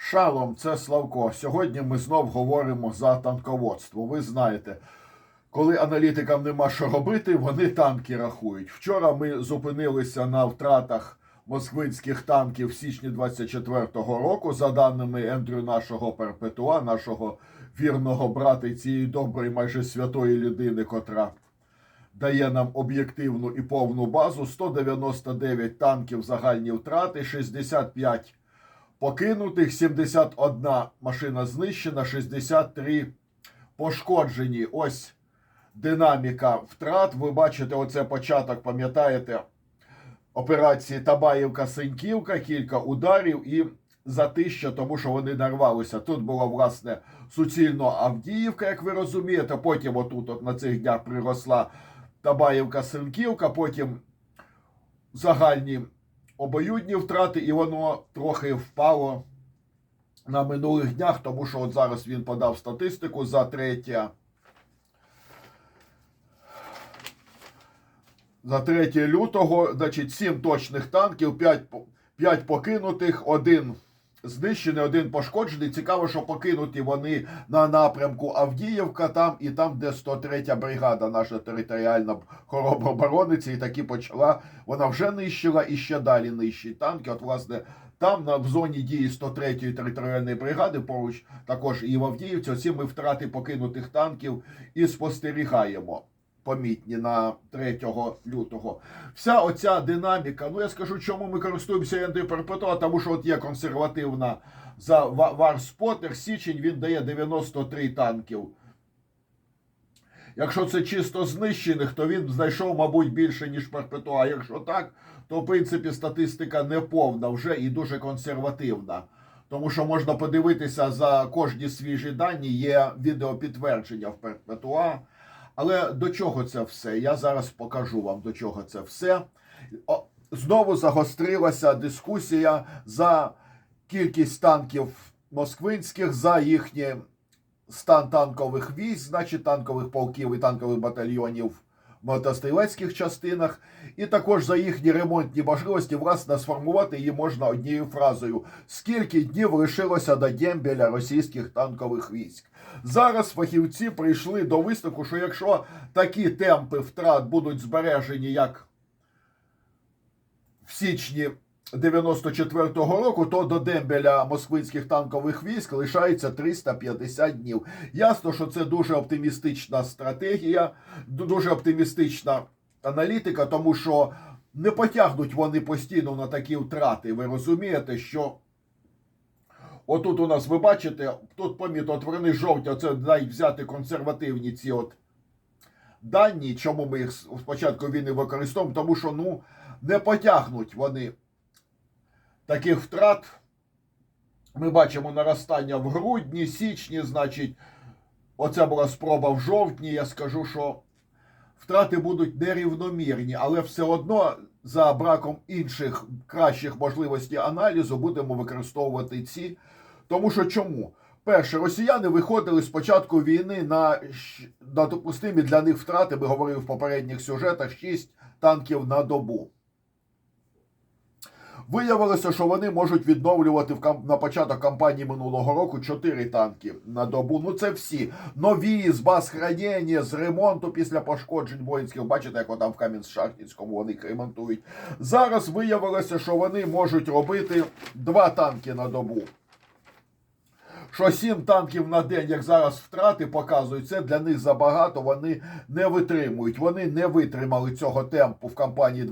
Шалом, це Славко. Сьогодні ми знов говоримо за танководство. Ви знаєте, коли аналітикам нема що робити, вони танки рахують. Вчора ми зупинилися на втратах москвинських танків в січні 24-го року, за даними Ендрю нашого Перпетуа, нашого вірного брата і цієї доброї, майже святої людини, котра дає нам об'єктивну і повну базу. 199 танків загальні втрати, 65 покинутих, 71 машина знищена, 63 пошкоджені. Ось динаміка втрат. Ви бачите, оце початок, пам'ятаєте, операції Табаївка-Синьківка, кілька ударів і затища, тому що вони нарвалися. Тут була, власне, суцільно Авдіївка, як ви розумієте. Потім отут от на цих днях приросла Табаївка-Синьківка, потім загальні обоюдні втрати, і воно трохи впало на минулих днях, тому що от зараз він подав статистику за третє. За 3 лютого, значить, 7 точних танків, 5, 5 покинутих, один знищений, один пошкоджений. Цікаво, що покинуті вони на напрямку Авдіївка, там і там, де 103 бригада, наша територіальна хороброборониця, і таки почала. Вона вже нищила і ще далі нищить танки. От, власне, там в зоні дії 103-ї територіальної бригади, поруч також і в Авдіївці, оці ми втрати покинутих танків і спостерігаємо. Помітні на 3 лютого. Вся оця динаміка. Ну я скажу, чому ми користуємося антиперпетуа, тому що от є консервативна за Варспотер. Січень він дає 93 танків. Якщо це чисто знищених, то він знайшов, мабуть, більше, ніж Перпетуа. Якщо так, то в принципі статистика не повна вже і дуже консервативна. Тому що можна подивитися за кожні свіжі дані, є відеопідтвердження в Перпетуа. Але до чого це все? Я зараз покажу вам, до чого це все. О, знову загострилася дискусія за кількість танків москвинських, за їхні стан танкових військ, значить танкових полків і танкових батальйонів мотострілецьких частинах, і також за їхні ремонтні можливості, власне, сформувати її можна однією фразою: скільки днів лишилося до дембеля російських танкових військ. Зараз фахівці прийшли до висновку, що якщо такі темпи втрат будуть збережені, як в січні 94-го року, то до дембеля москвинських танкових військ лишається 350 днів. Ясно, що це дуже оптимістична стратегія, дуже оптимістична аналітика, тому що не потягнуть вони постійно на такі втрати. Ви розумієте, що отут у нас, ви бачите, тут помітно, от вони жовті, це дай взяти консервативні ці от дані, чому ми їх спочатку війни використовуємо, тому що ну не потягнуть вони таких втрат. Ми бачимо наростання в грудні, січні, значить, оце була спроба в жовтні. Я скажу, що втрати будуть нерівномірні, але все одно за браком інших кращих можливостей аналізу будемо використовувати ці. Тому що чому? Перше, росіяни виходили з початку війни на, на допустимі для них втрати, ми говорили в попередніх сюжетах, 6 танків на добу. Виявилося, що вони можуть відновлювати в на початок кампанії минулого року 4 танки на добу. Ну це всі нові з баз хранення, з ремонту після пошкоджень воїнських. Бачите, як там в Кам'янськ-Шахтінському вони їх ремонтують. Зараз виявилося, що вони можуть робити 2 танки на добу. Що 7 танків на день, як зараз втрати показують, це для них забагато. Вони не витримують. Вони не витримали цього темпу в кампанії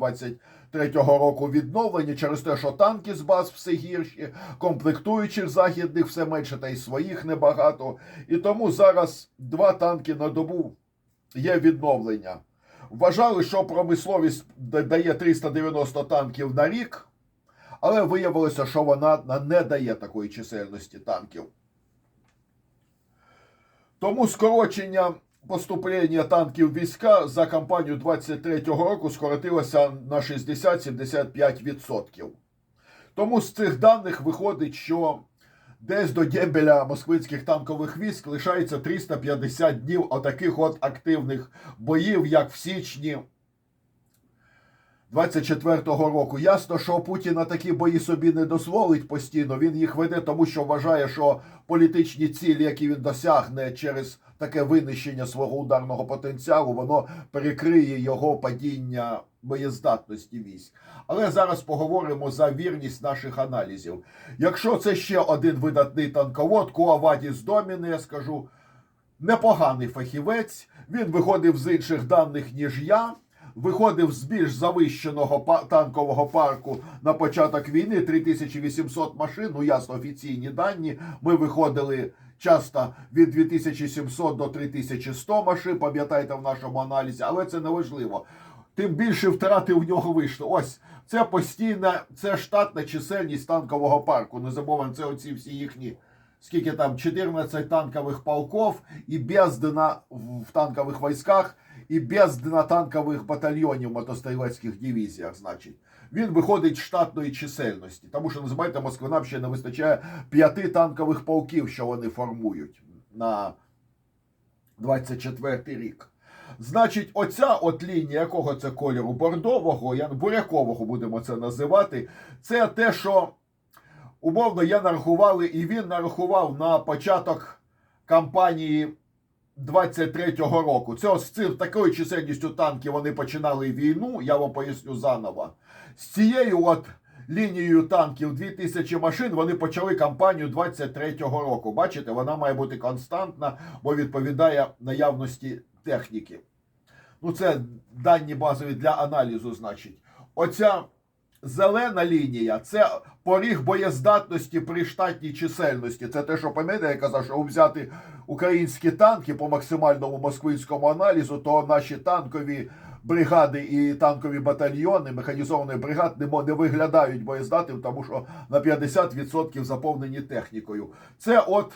23-го року відновлення через те, що танки з баз все гірші, комплектуючих західних все менше, та й своїх небагато. І тому зараз два танки на добу є відновлення. Вважали, що промисловість дає 390 танків на рік, але виявилося, що вона не дає такої чисельності танків. Тому скорочення поступлення танків війська за кампанію 23-го року скоротилося на 60-75%. Тому з цих даних виходить, що десь до дембеля москвицьких танкових військ лишається 350 днів отаких от активних боїв, як в січні 24-го року. Ясно, що Путін на такі бої собі не дозволить постійно. Він їх веде, тому що вважає, що політичні цілі, які він досягне через таке винищення свого ударного потенціалу, воно перекриє його падіння боєздатності військ. Але зараз поговоримо за вірність наших аналізів. Якщо це ще один видатний танковод, Куавадіс Доміне, я скажу, непоганий фахівець. Він виходив з інших даних, ніж я. Виходив з більш завищеного танкового парку на початок війни 3800 машин. Ну ясно, офіційні дані. Ми виходили часто від 2700 до 3100 машин. Пам'ятаєте в нашому аналізі, але це не важливо. Тим більше втрати в нього вийшло. Ось це постійна, це штатна чисельність танкового парку. Не забуваємо, це оці всі їхні скільки там 14 танкових полков і бездна в танкових військах, і бездна танкових батальйонів в мотострілецьких дивізіях, значить. Він виходить з штатної чисельності, тому що, не забувайте, Москвинам ще не вистачає п'яти танкових полків, що вони формують на 24 рік. Значить, оця от лінія, якого це кольору бордового, бурякового будемо це називати, це те, що умовно я нарахували, і він нарахував на початок кампанії 23-го року. Це ось з такою чисельністю танків вони починали війну. Я вам поясню заново. З цією от лінією танків 2000 машин вони почали кампанію 23-го року. Бачите, вона має бути константна, бо відповідає наявності техніки. Ну, це дані базові для аналізу, значить. Оця зелена лінія це поріг боєздатності при штатній чисельності. Це те, що пам'ятаєте, я казав, що взяти українські танки по максимальному москвинському аналізу, то наші танкові бригади і танкові батальйони механізованих бригад не, не виглядають боєздатним, тому що на 50% заповнені технікою. Це от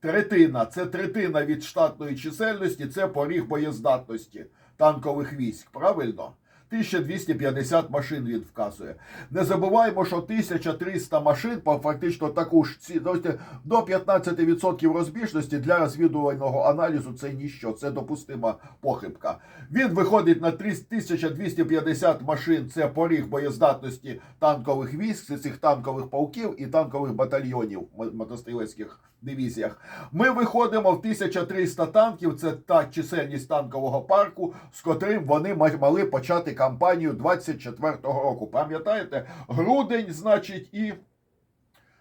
третина, це третина від штатної чисельності, це поріг боєздатності танкових військ. Правильно? 1250 машин він вказує. Не забуваємо, що 1300 машин, по фактично таку ж ці тобто до 15% розбіжності для розвідувального аналізу це ніщо, це допустима похибка. Він виходить на 1250 машин. Це поріг боєздатності танкових військ, цих танкових полків і танкових батальйонів мотострілецьких дивізіях. Ми виходимо в 1300 танків. Це та чисельність танкового парку, з котрим вони мали почати кампанію 24-го року. Пам'ятаєте? Грудень, значить, і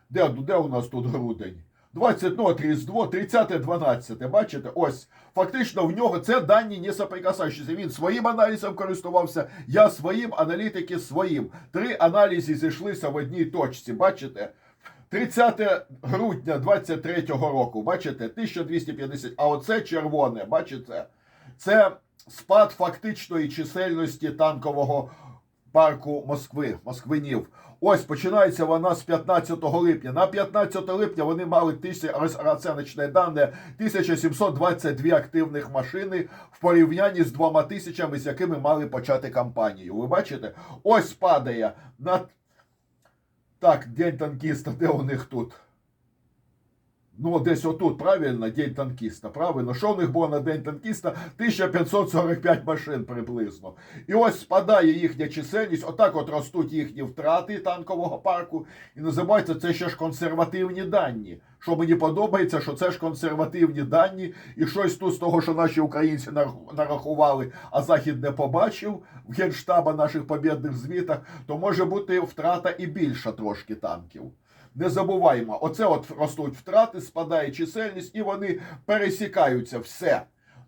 де, де у нас тут грудень? 20, ну, от Різдво, 30, 12, бачите? Ось, фактично в нього це дані не соприкасаючіся. Він своїм аналізом користувався, я своїм, аналітики своїм. Три аналізи зійшлися в одній точці, бачите? 30 грудня 23-го року, бачите, 1250, а оце червоне, бачите? Це спад фактичної чисельності танкового парку Москви, москвинів. Ось починається вона з 15 липня. На 15 липня вони мали оціночне дане 1722 активних машини в порівнянні з двома тисячами, з якими мали почати кампанію. Ви бачите? Ось падає на так, день танкіста, де у них тут? Ну, десь отут, правильно, день танкіста, правильно. Що у них було на день танкіста? 1545 машин приблизно. І ось спадає їхня чисельність, отак от ростуть їхні втрати танкового парку. І називається це ще ж консервативні дані. Що мені подобається, що це ж консервативні дані, і щось тут з того, що наші українці нар- нарахували, а Захід не побачив в генштаба наших побєдних звітах, то може бути втрата і більша трошки танків. Не забуваємо, оце от ростуть втрати, спадає чисельність, і вони пересікаються все.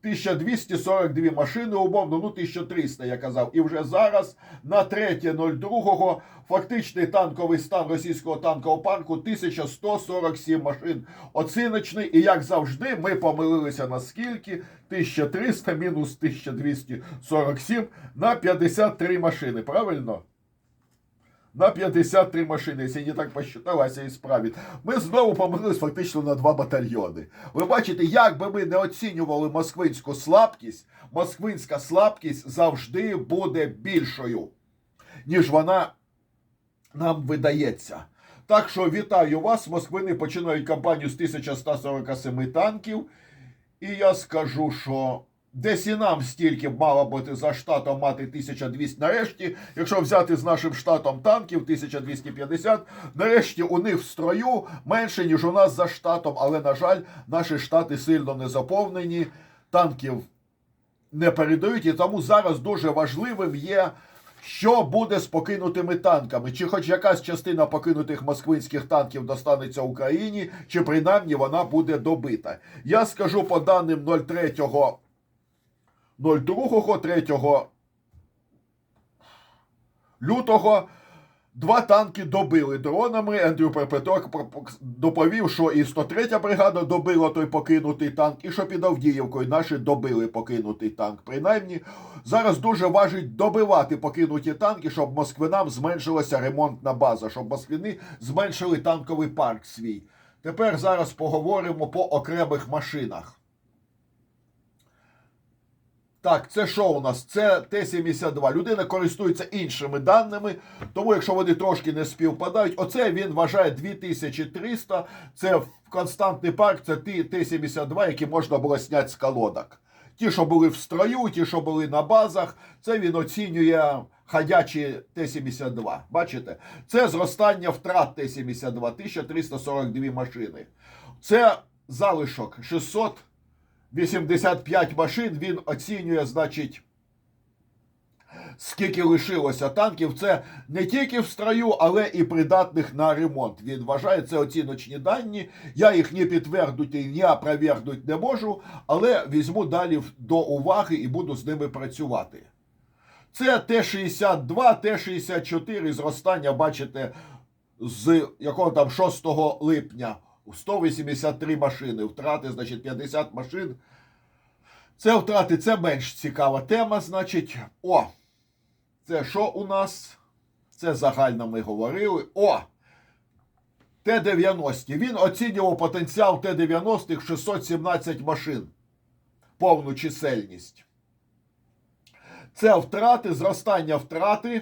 1242 машини, умовно, ну 1300, я казав. І вже зараз на 3.02 фактичний танковий стан російського танкового парку 1147 машин. Оціночний, і як завжди, ми помилилися на скільки? 1300 мінус 1247 на 53 машини, правильно? На 53 машини, якщо не так посчиталася і справі. Ми знову помилились фактично на два батальйони. Ви бачите, як би ми не оцінювали москвинську слабкість, москвинська слабкість завжди буде більшою, ніж вона нам видається. Так що вітаю вас. Москвини починають кампанію з 1147 танків. І я скажу, що Десь і нам стільки мало бути за штатом мати 1200 нарешті. Якщо взяти з нашим штатом танків 1250, нарешті у них в строю менше, ніж у нас за штатом. Але, на жаль, наші штати сильно не заповнені, танків не передають, і тому зараз дуже важливим є. Що буде з покинутими танками? Чи хоч якась частина покинутих москвинських танків достанеться Україні, чи принаймні вона буде добита? Я скажу по даним 03 02 3 лютого два танки добили дронами. Ендрю Перпеток доповів, що і 103 бригада добила той покинутий танк, і що під Авдіївкою наші добили покинутий танк. Принаймні, зараз дуже важить добивати покинуті танки, щоб москвинам зменшилася ремонтна база, щоб москвини зменшили танковий парк свій. Тепер зараз поговоримо по окремих машинах. Так, це що у нас? Це Т-72. Людина користується іншими даними, тому якщо вони трошки не співпадають, оце він вважає 2300. Це константний парк, це Т-72, які можна було зняти з колодок. Ті, що були в строю, ті, що були на базах, це він оцінює ходячі Т-72. Бачите? Це зростання втрат Т-72, 1342 машини. Це залишок 600. 85 машин він оцінює, значить, скільки лишилося танків. Це не тільки в строю, але і придатних на ремонт. Він вважає це оціночні дані. Я їх ні підтвердити, ні опровергнути не можу, але візьму далі до уваги і буду з ними працювати. Це Т-62, Т-64 зростання, бачите, з якого там 6 липня. 183 машини. Втрати, значить, 50 машин. Це втрати, це менш цікава тема, значить. О! Це що у нас? Це загально ми говорили. О! Т-90. Він оцінював потенціал Т-90 617 машин. Повну чисельність. Це втрати, зростання втрати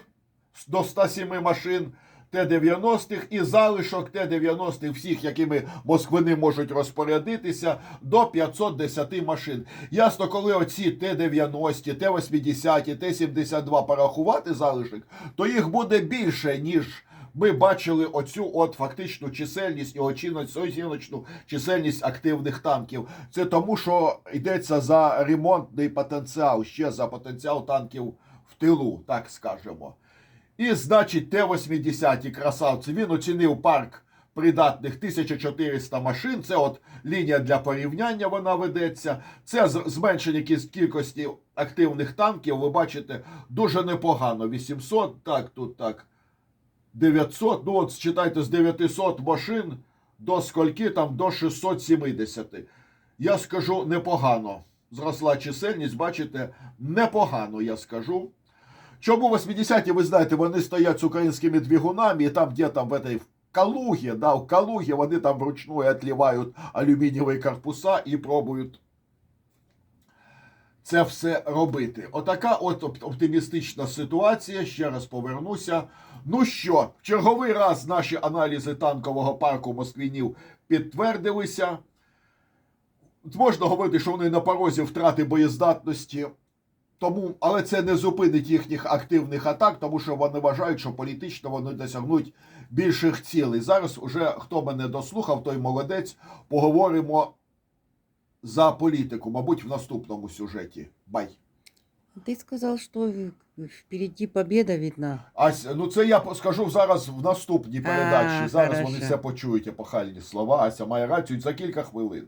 до 107 машин. Т-90 і залишок Т-90 всіх, якими москвини можуть розпорядитися, до 510 машин. Ясно, коли оці Т-90, Т-80, Т-72 порахувати залишок, то їх буде більше, ніж ми бачили оцю от фактичну чисельність і оціночну чисельність активних танків. Це тому, що йдеться за ремонтний потенціал, ще за потенціал танків в тилу, так скажемо. І, значить, Т-80 красавці, він оцінив парк придатних 1400 машин. Це от лінія для порівняння вона ведеться. Це зменшення кількості активних танків. Ви бачите, дуже непогано. 800, так, тут так. 900, ну от читайте, з 900 машин до скольки там до 670. Я скажу непогано. Зросла чисельність, бачите, непогано, я скажу. Чому 80-ті, ви знаєте, вони стоять з українськими двигунами, і там, де там в этой Калугі, да, в Калугі вони там вручну відливають алюмінієві корпуса і пробують це все робити. Отака от оптимістична ситуація. Ще раз повернуся. Ну що, в черговий раз наші аналізи танкового парку москвинів підтвердилися. Можна говорити, що вони на порозі втрати боєздатності. Тому, але це не зупинить їхніх активних атак, тому що вони вважають, що політично вони досягнуть більших цілей. Зараз уже хто мене дослухав, той молодець. Поговоримо за політику, мабуть, в наступному сюжеті. Бай. Ты сказал, что в- впереди победа видна. Ась, ну це я скажу зараз в наступній передачі. А, зараз вони все почують епохальні слова. Ася має рацію за кілька хвилин.